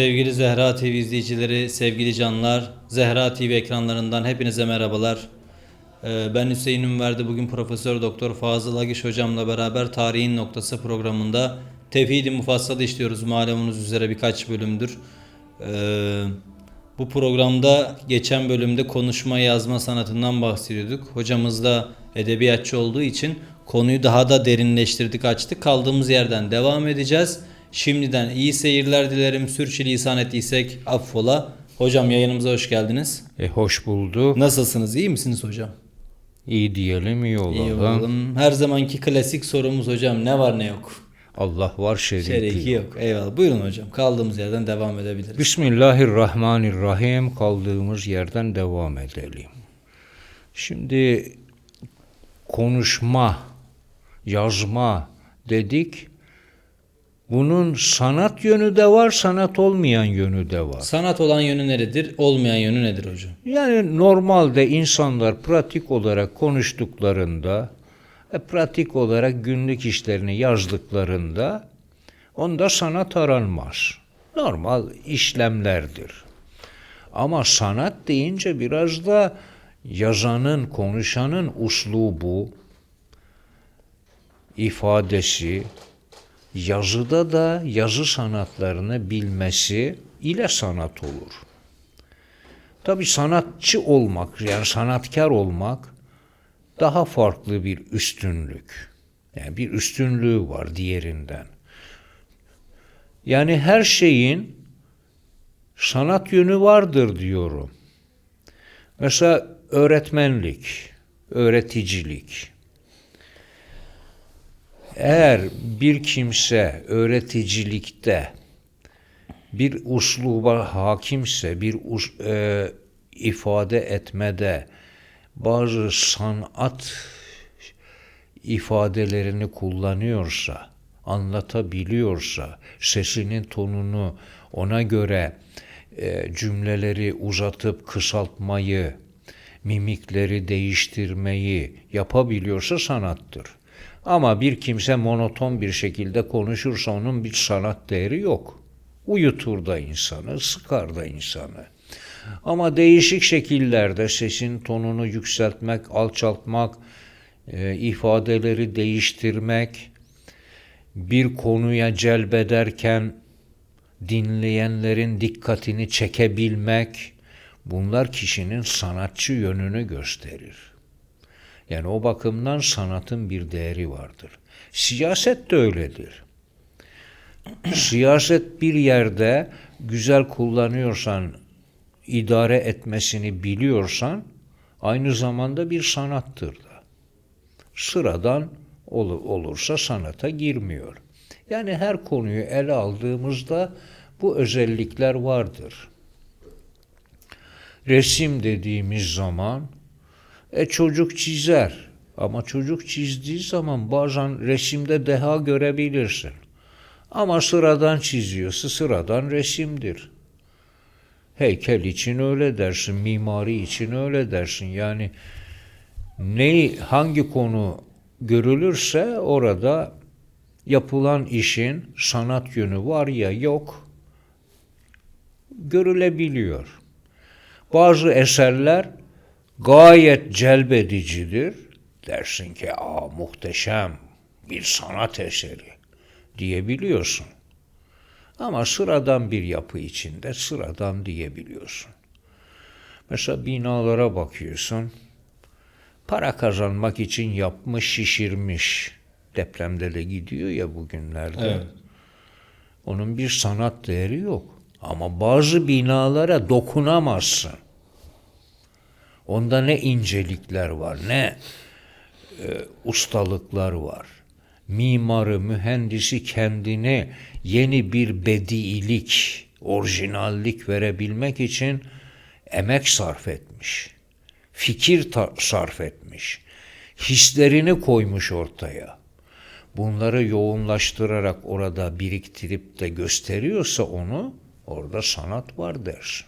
Sevgili Zehra TV izleyicileri, sevgili canlar, Zehra TV ekranlarından hepinize merhabalar. Ee, Ben Hüseyin Ünverdi. Bugün Profesör Doktor Fazıl Agiş hocamla beraber Tarihin Noktası programında Tevhid-i Mufassal işliyoruz malumunuz üzere birkaç bölümdür. Ee, Bu programda geçen bölümde konuşma yazma sanatından bahsediyorduk. Hocamız da edebiyatçı olduğu için konuyu daha da derinleştirdik, açtık. Kaldığımız yerden devam edeceğiz. Şimdiden iyi seyirler dilerim. Sürçülisan ettiysek affola. Hocam yayınımıza hoş geldiniz. E hoş bulduk. Nasılsınız? İyi misiniz hocam? İyi diyelim, iyi olalım. İyi olalım. Her zamanki klasik sorumuz hocam ne var ne yok? Allah var şeriki. Şereki yok. Eyvallah. Buyurun hocam. Kaldığımız yerden devam edebiliriz. Bismillahirrahmanirrahim. Kaldığımız yerden devam edelim. Şimdi konuşma, yazma dedik. Bunun sanat yönü de var, sanat olmayan yönü de var. Sanat olan yönü neredir? Olmayan yönü nedir hocam? Yani normalde insanlar pratik olarak konuştuklarında, e, pratik olarak günlük işlerini yazdıklarında onda sanat aranmaz. Normal işlemlerdir. Ama sanat deyince biraz da yazanın, konuşanın uslubu, ifadesi, yazıda da yazı sanatlarını bilmesi ile sanat olur. Tabi sanatçı olmak yani sanatkar olmak daha farklı bir üstünlük. Yani bir üstünlüğü var diğerinden. Yani her şeyin sanat yönü vardır diyorum. Mesela öğretmenlik, öğreticilik. Eğer bir kimse öğreticilikte bir usluba hakimse, bir us- e, ifade etmede bazı sanat ifadelerini kullanıyorsa, anlatabiliyorsa, sesinin tonunu ona göre e, cümleleri uzatıp kısaltmayı, mimikleri değiştirmeyi yapabiliyorsa sanattır. Ama bir kimse monoton bir şekilde konuşursa onun bir sanat değeri yok. Uyutur da insanı, sıkar da insanı. Ama değişik şekillerde sesin tonunu yükseltmek, alçaltmak, e, ifadeleri değiştirmek, bir konuya celbederken dinleyenlerin dikkatini çekebilmek, bunlar kişinin sanatçı yönünü gösterir. Yani o bakımdan sanatın bir değeri vardır. Siyaset de öyledir. Siyaset bir yerde güzel kullanıyorsan, idare etmesini biliyorsan aynı zamanda bir sanattır da. Sıradan ol- olursa sanata girmiyor. Yani her konuyu ele aldığımızda bu özellikler vardır. Resim dediğimiz zaman e çocuk çizer ama çocuk çizdiği zaman bazen resimde deha görebilirsin. Ama sıradan çiziyorsa sıradan resimdir. Heykel için öyle dersin, mimari için öyle dersin. Yani ne hangi konu görülürse orada yapılan işin sanat yönü var ya yok görülebiliyor. Bazı eserler gayet celbedicidir. Dersin ki aa muhteşem bir sanat eseri diyebiliyorsun. Ama sıradan bir yapı içinde sıradan diyebiliyorsun. Mesela binalara bakıyorsun. Para kazanmak için yapmış, şişirmiş. Depremde de gidiyor ya bugünlerde. Evet. Onun bir sanat değeri yok. Ama bazı binalara dokunamazsın. Onda ne incelikler var, ne e, ustalıklar var. Mimarı, mühendisi kendine yeni bir bediilik, orijinallik verebilmek için emek sarf etmiş. Fikir sarf etmiş. Hislerini koymuş ortaya. Bunları yoğunlaştırarak orada biriktirip de gösteriyorsa onu orada sanat var dersin.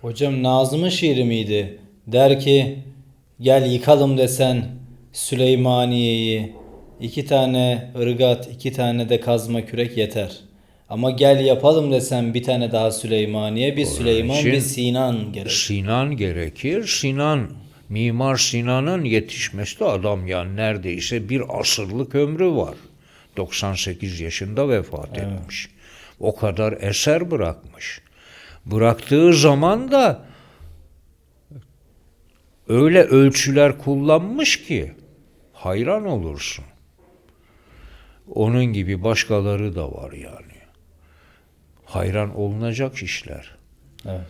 Hocam Nazım'ın şiiri miydi? Der ki gel yıkalım desen Süleymaniye'yi iki tane ırgat iki tane de kazma kürek yeter. Ama gel yapalım desem bir tane daha Süleymaniye, bir Süleyman, bir Sinan gerek. Sinan gerekir. Sinan, Mimar Sinan'ın yetişmesi adam yani neredeyse bir asırlık ömrü var. 98 yaşında vefat etmiş. O kadar eser bırakmış. Bıraktığı zaman da öyle ölçüler kullanmış ki hayran olursun. Onun gibi başkaları da var yani. Hayran olunacak işler. Evet.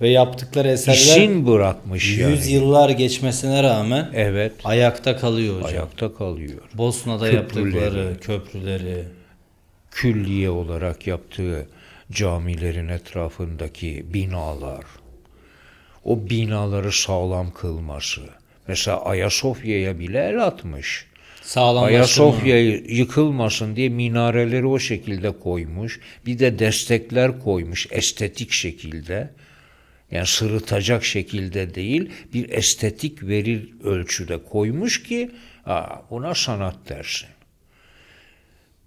Ve yaptıkları eserler İşin bırakmış yani. yüz yıllar geçmesine rağmen Evet. ayakta kalıyor hocam. Ayakta kalıyor. Bosna'da Köprüleri. yaptıkları köprüleri. Külliye olarak yaptığı camilerin etrafındaki binalar. O binaları sağlam kılması. Mesela Ayasofya'ya bile el atmış. Sağlamlaştırma. Ayasofya yıkılmasın diye minareleri o şekilde koymuş. Bir de destekler koymuş estetik şekilde. Yani sırıtacak şekilde değil, bir estetik verir ölçüde koymuş ki aa, buna sanat dersin.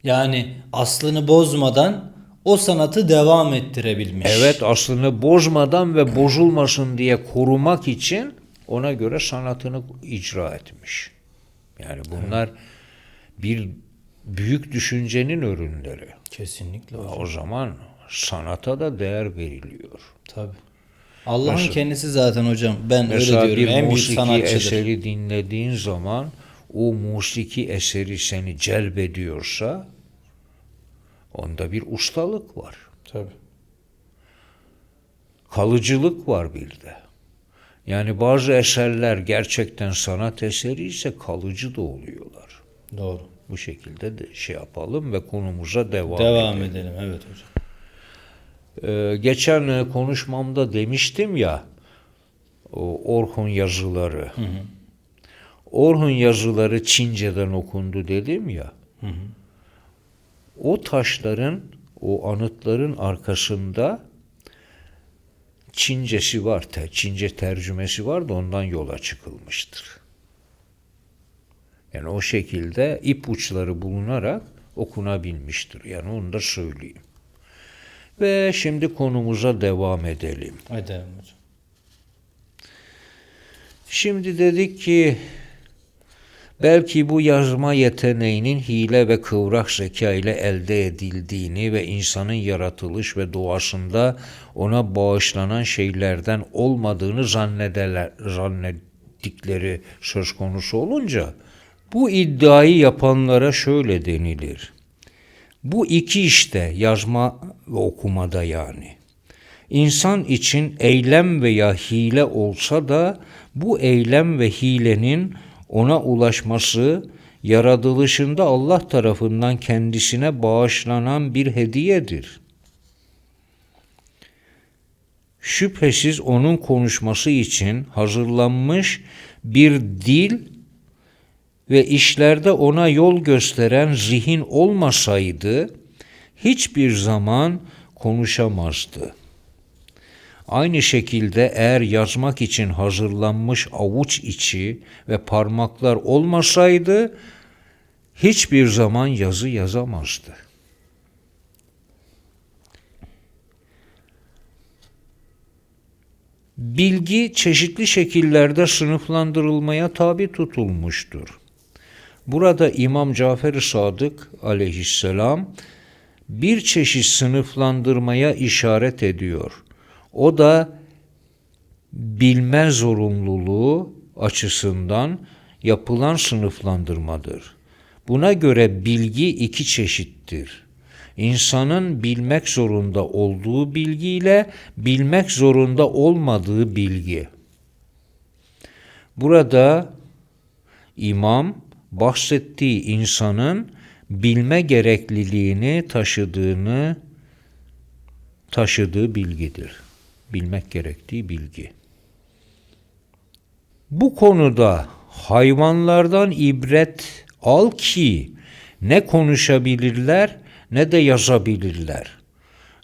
Yani aslını bozmadan o sanatı devam ettirebilmiş. Evet aslını bozmadan ve bozulmasın diye korumak için ona göre sanatını icra etmiş. Yani bunlar bir büyük düşüncenin ürünleri. Kesinlikle hocam. O zaman sanata da değer veriliyor. Tabii. Allah'ın kendisi zaten hocam. Ben Mesela öyle diyorum. En büyük sanatçıdır. eseri dinlediğin zaman o musiki eseri seni celbediyorsa onda bir ustalık var. Tabii. Kalıcılık var bir de. Yani bazı eserler gerçekten sanat eseri ise kalıcı da oluyorlar. Doğru. Bu şekilde de şey yapalım ve konumuza devam, Devam edelim. edelim. Evet hocam. Ee, geçen e, konuşmamda demiştim ya Orhun yazıları. Orhun yazıları Çince'den okundu dedim ya. O taşların, o anıtların arkasında Çincesi var, Çince tercümesi var da ondan yola çıkılmıştır. Yani o şekilde ipuçları bulunarak okunabilmiştir. Yani onu da söyleyeyim. Ve şimdi konumuza devam edelim. Hadi hocam. Şimdi dedik ki belki bu yazma yeteneğinin hile ve kıvrak zeka ile elde edildiğini ve insanın yaratılış ve doğasında ona bağışlanan şeylerden olmadığını zannedeler, zannettikleri söz konusu olunca bu iddiayı yapanlara şöyle denilir. Bu iki işte yazma ve okumada yani. İnsan için eylem veya hile olsa da bu eylem ve hilenin ona ulaşması yaratılışında Allah tarafından kendisine bağışlanan bir hediyedir. Şüphesiz onun konuşması için hazırlanmış bir dil ve işlerde ona yol gösteren zihin olmasaydı hiçbir zaman konuşamazdı. Aynı şekilde eğer yazmak için hazırlanmış avuç içi ve parmaklar olmasaydı hiçbir zaman yazı yazamazdı. Bilgi çeşitli şekillerde sınıflandırılmaya tabi tutulmuştur. Burada İmam Cafer-i Sadık aleyhisselam bir çeşit sınıflandırmaya işaret ediyor. O da bilme zorunluluğu açısından yapılan sınıflandırmadır. Buna göre bilgi iki çeşittir. İnsanın bilmek zorunda olduğu bilgiyle bilmek zorunda olmadığı bilgi. Burada imam bahsettiği insanın bilme gerekliliğini taşıdığını taşıdığı bilgidir. Bilmek gerektiği bilgi. Bu konuda hayvanlardan ibret al ki ne konuşabilirler ne de yazabilirler.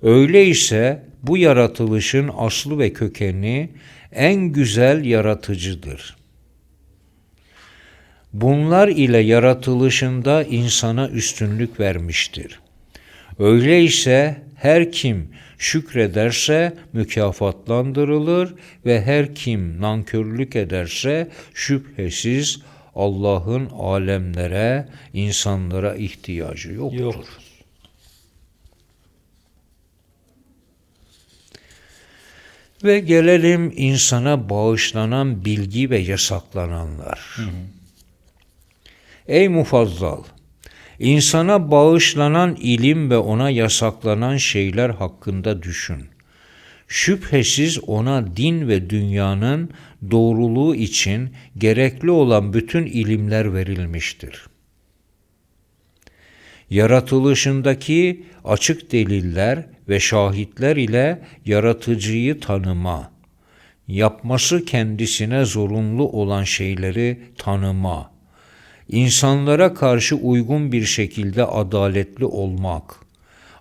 Öyleyse bu yaratılışın aslı ve kökeni en güzel yaratıcıdır. Bunlar ile yaratılışında insana üstünlük vermiştir. Öyleyse her kim şükrederse mükafatlandırılır ve her kim nankörlük ederse şüphesiz Allah'ın alemlere, insanlara ihtiyacı yoktur. Yoktur. Ve gelelim insana bağışlanan bilgi ve yasaklananlar. Ey mufazzal! İnsana bağışlanan ilim ve ona yasaklanan şeyler hakkında düşün. Şüphesiz ona din ve dünyanın doğruluğu için gerekli olan bütün ilimler verilmiştir. Yaratılışındaki açık deliller ve şahitler ile yaratıcıyı tanıma, yapması kendisine zorunlu olan şeyleri tanıma, insanlara karşı uygun bir şekilde adaletli olmak,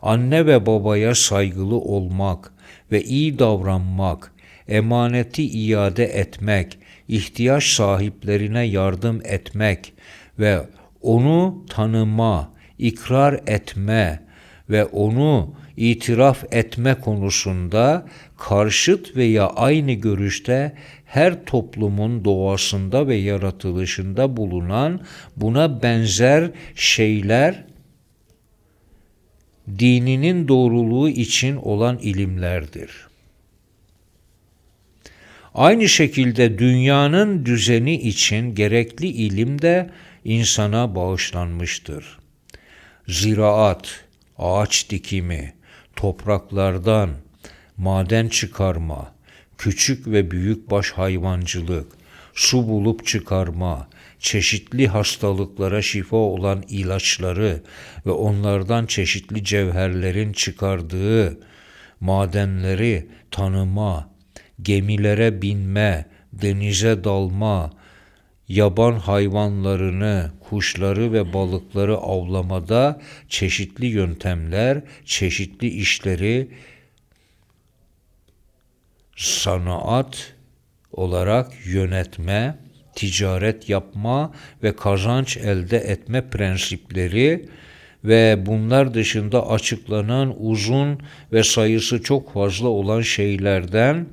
anne ve babaya saygılı olmak ve iyi davranmak, emaneti iade etmek, ihtiyaç sahiplerine yardım etmek ve onu tanıma, ikrar etme ve onu itiraf etme konusunda karşıt veya aynı görüşte her toplumun doğasında ve yaratılışında bulunan buna benzer şeyler dininin doğruluğu için olan ilimlerdir. Aynı şekilde dünyanın düzeni için gerekli ilim de insana bağışlanmıştır. Ziraat, ağaç dikimi, topraklardan maden çıkarma, küçük ve büyük baş hayvancılık, su bulup çıkarma, çeşitli hastalıklara şifa olan ilaçları ve onlardan çeşitli cevherlerin çıkardığı madenleri tanıma, gemilere binme, denize dalma, yaban hayvanlarını, kuşları ve balıkları avlamada çeşitli yöntemler, çeşitli işleri sanat olarak yönetme, ticaret yapma ve kazanç elde etme prensipleri ve bunlar dışında açıklanan uzun ve sayısı çok fazla olan şeylerden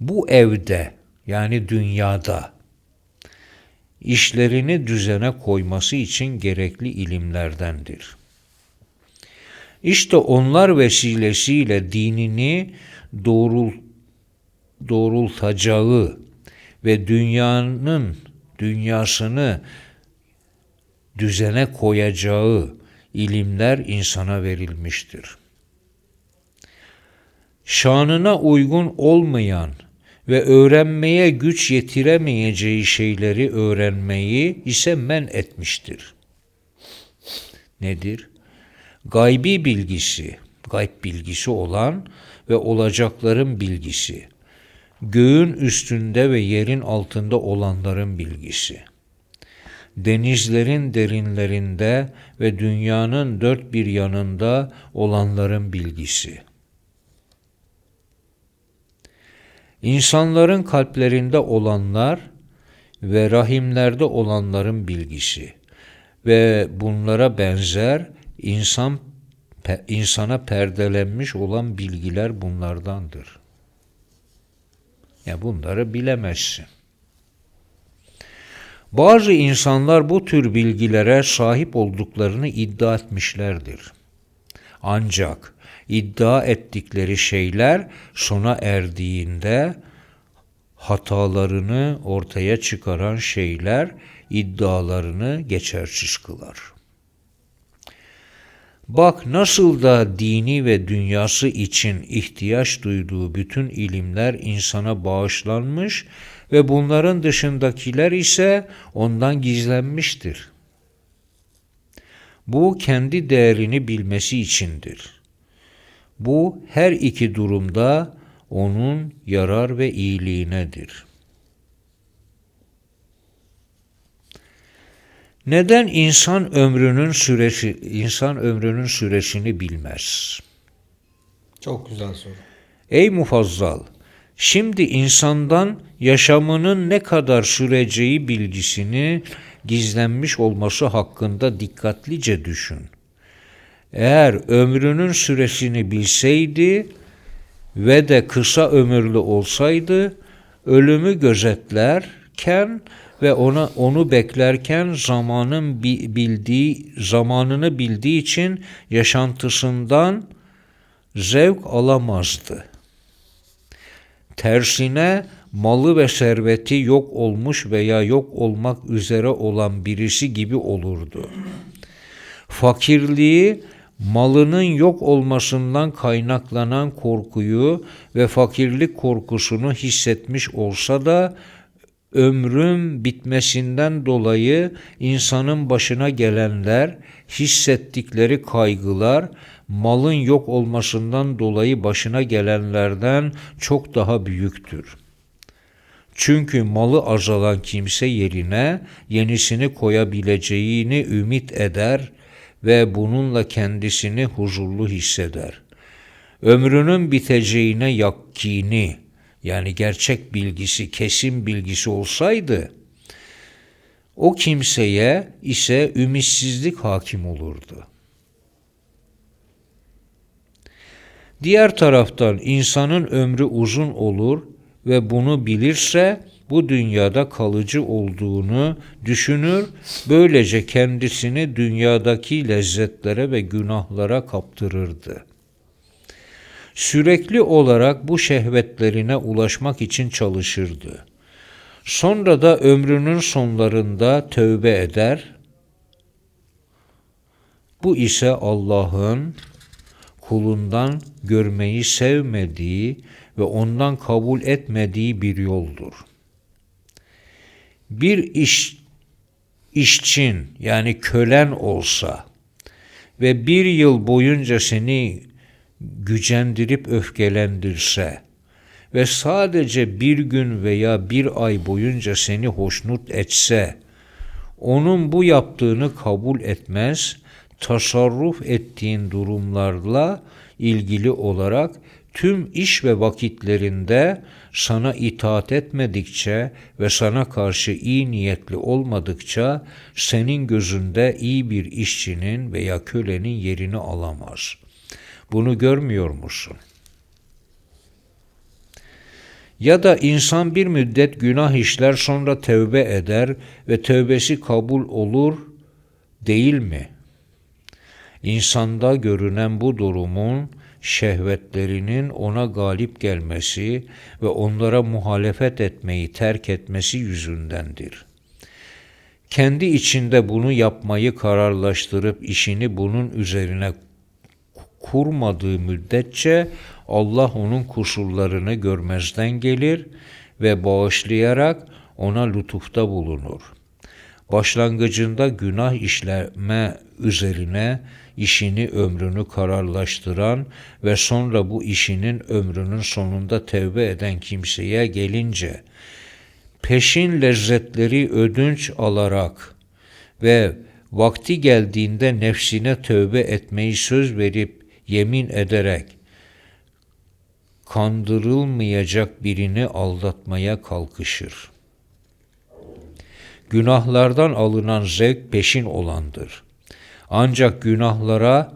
bu evde yani dünyada işlerini düzene koyması için gerekli ilimlerdendir. İşte onlar vesilesiyle dinini doğrul, doğrultacağı ve dünyanın dünyasını düzene koyacağı ilimler insana verilmiştir. Şanına uygun olmayan ve öğrenmeye güç yetiremeyeceği şeyleri öğrenmeyi ise men etmiştir. Nedir? Gaybi bilgisi, gayb bilgisi olan ve olacakların bilgisi, göğün üstünde ve yerin altında olanların bilgisi, denizlerin derinlerinde ve dünyanın dört bir yanında olanların bilgisi, İnsanların kalplerinde olanlar ve rahimlerde olanların bilgisi ve bunlara benzer insan insana perdelenmiş olan bilgiler bunlardandır. Ya bunları bilemezsin. Bazı insanlar bu tür bilgilere sahip olduklarını iddia etmişlerdir. Ancak iddia ettikleri şeyler sona erdiğinde hatalarını ortaya çıkaran şeyler iddialarını geçersiz kılar. Bak nasıl da dini ve dünyası için ihtiyaç duyduğu bütün ilimler insana bağışlanmış ve bunların dışındakiler ise ondan gizlenmiştir. Bu kendi değerini bilmesi içindir. Bu her iki durumda onun yarar ve iyiliğinedir. Neden insan ömrünün süresi insan ömrünün süresini bilmez? Çok güzel soru. Ey mufazzal, şimdi insandan yaşamının ne kadar süreceği bilgisini gizlenmiş olması hakkında dikkatlice düşün. eğer ömrünün süresini bilseydi ve de kısa ömürlü olsaydı ölümü gözetlerken ve ona onu beklerken zamanın bi- bildiği zamanını bildiği için yaşantısından zevk alamazdı. Tersine malı ve serveti yok olmuş veya yok olmak üzere olan birisi gibi olurdu. Fakirliği malının yok olmasından kaynaklanan korkuyu ve fakirlik korkusunu hissetmiş olsa da ömrün bitmesinden dolayı insanın başına gelenler, hissettikleri kaygılar, malın yok olmasından dolayı başına gelenlerden çok daha büyüktür. Çünkü malı azalan kimse yerine yenisini koyabileceğini ümit eder ve bununla kendisini huzurlu hisseder. Ömrünün biteceğine yakkini yani gerçek bilgisi, kesin bilgisi olsaydı o kimseye ise ümitsizlik hakim olurdu. Diğer taraftan insanın ömrü uzun olur ve bunu bilirse bu dünyada kalıcı olduğunu düşünür, böylece kendisini dünyadaki lezzetlere ve günahlara kaptırırdı. Sürekli olarak bu şehvetlerine ulaşmak için çalışırdı. Sonra da ömrünün sonlarında tövbe eder. Bu ise Allah'ın kulundan görmeyi sevmediği ve ondan kabul etmediği bir yoldur. Bir iş işçin yani kölen olsa ve bir yıl boyunca seni gücendirip öfkelendirse ve sadece bir gün veya bir ay boyunca seni hoşnut etse, onun bu yaptığını kabul etmez, tasarruf ettiğin durumlarla ilgili olarak tüm iş ve vakitlerinde sana itaat etmedikçe ve sana karşı iyi niyetli olmadıkça senin gözünde iyi bir işçinin veya kölenin yerini alamaz. Bunu görmüyor musun? Ya da insan bir müddet günah işler sonra tövbe eder ve tövbesi kabul olur değil mi? İnsanda görünen bu durumun şehvetlerinin ona galip gelmesi ve onlara muhalefet etmeyi terk etmesi yüzündendir. Kendi içinde bunu yapmayı kararlaştırıp işini bunun üzerine kurmadığı müddetçe Allah onun kusurlarını görmezden gelir ve bağışlayarak ona lütufta bulunur. Başlangıcında günah işleme üzerine işini ömrünü kararlaştıran ve sonra bu işinin ömrünün sonunda tevbe eden kimseye gelince peşin lezzetleri ödünç alarak ve vakti geldiğinde nefsine tövbe etmeyi söz verip yemin ederek kandırılmayacak birini aldatmaya kalkışır. Günahlardan alınan zevk peşin olandır. Ancak günahlara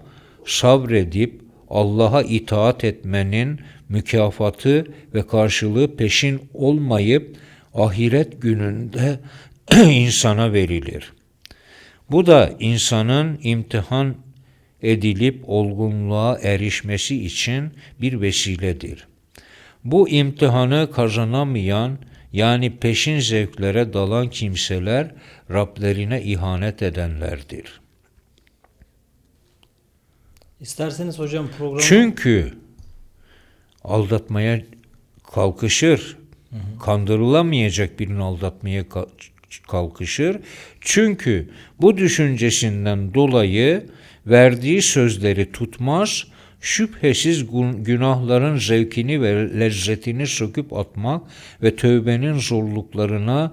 sabredip Allah'a itaat etmenin mükafatı ve karşılığı peşin olmayıp ahiret gününde insana verilir. Bu da insanın imtihan edilip olgunluğa erişmesi için bir vesiledir. Bu imtihanı kazanamayan yani peşin zevklere dalan kimseler Rablerine ihanet edenlerdir. İsterseniz hocam programı Çünkü aldatmaya kalkışır. Kandırılamayacak birini aldatmaya ka- kalkışır. Çünkü bu düşüncesinden dolayı verdiği sözleri tutmaz, şüphesiz günahların zevkini ve lezzetini söküp atmak ve tövbenin zorluklarına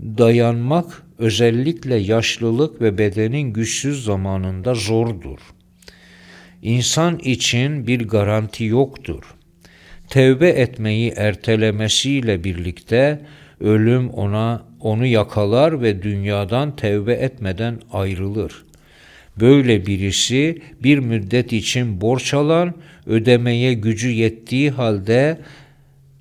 dayanmak özellikle yaşlılık ve bedenin güçsüz zamanında zordur. İnsan için bir garanti yoktur. Tevbe etmeyi ertelemesiyle birlikte ölüm ona onu yakalar ve dünyadan tevbe etmeden ayrılır. Böyle birisi bir müddet için borç alan, ödemeye gücü yettiği halde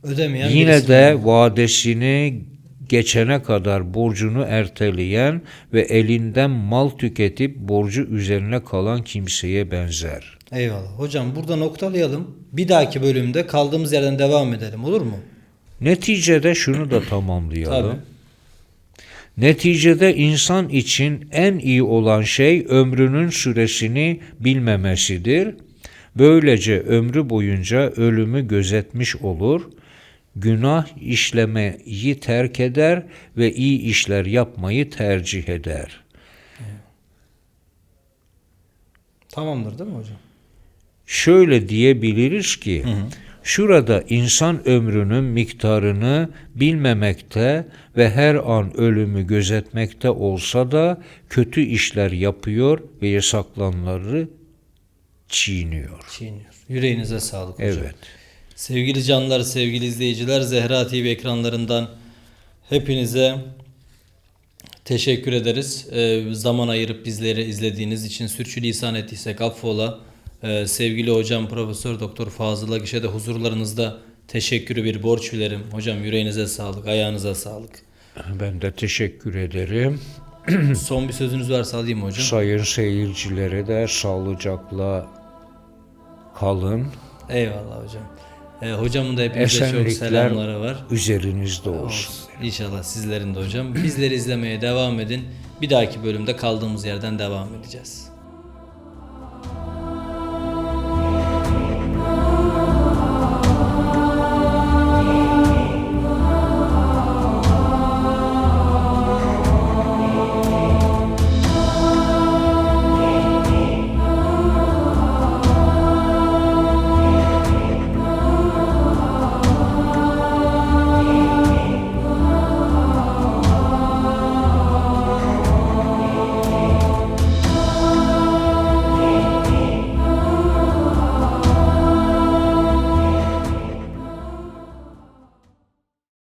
Ödemeyen yine de var. vadesini geçene kadar borcunu erteleyen ve elinden mal tüketip borcu üzerine kalan kimseye benzer. Eyvallah. Hocam burada noktalayalım. Bir dahaki bölümde kaldığımız yerden devam edelim olur mu? Neticede şunu da tamamlayalım. Tabii. Neticede insan için en iyi olan şey ömrünün süresini bilmemesidir. Böylece ömrü boyunca ölümü gözetmiş olur, günah işlemeyi terk eder ve iyi işler yapmayı tercih eder. Tamamdır değil mi hocam? Şöyle diyebiliriz ki, şurada insan ömrünün miktarını bilmemekte ve her an ölümü gözetmekte olsa da kötü işler yapıyor ve yasaklananları çiğniyor. Çiğniyor. Yüreğinize sağlık hocam. Evet. Sevgili canlar, sevgili izleyiciler, Zehra TV ekranlarından hepinize teşekkür ederiz. Ee, zaman ayırıp bizleri izlediğiniz için sürçülisan ettiysek affola. Ee, sevgili hocam Profesör Doktor Fazıl Agiş'e de huzurlarınızda teşekkürü bir borç bilirim. Hocam yüreğinize sağlık, ayağınıza sağlık. Ben de teşekkür ederim. Son bir sözünüz varsa alayım hocam. Sayın seyircilere de sağlıcakla kalın. Eyvallah hocam. Ee, hocamın da hepinize çok selamları var. üzerinizde olsun. İnşallah sizlerin de hocam. Bizleri izlemeye devam edin. Bir dahaki bölümde kaldığımız yerden devam edeceğiz.